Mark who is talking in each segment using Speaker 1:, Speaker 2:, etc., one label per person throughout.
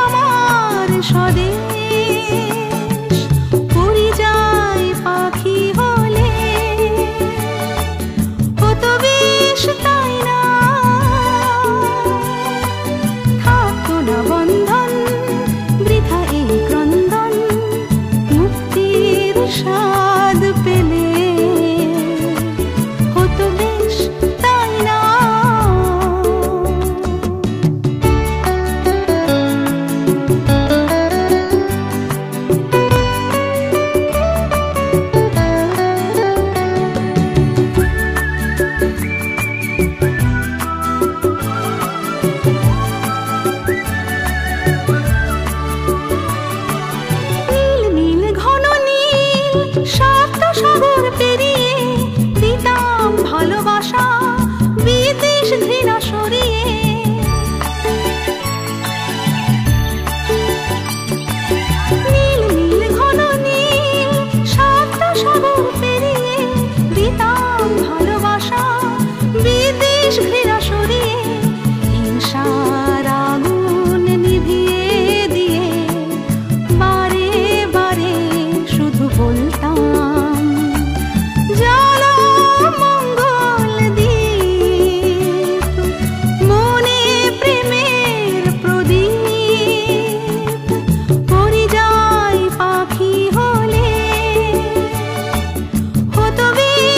Speaker 1: আমার স্বদেশ।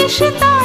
Speaker 1: 是大。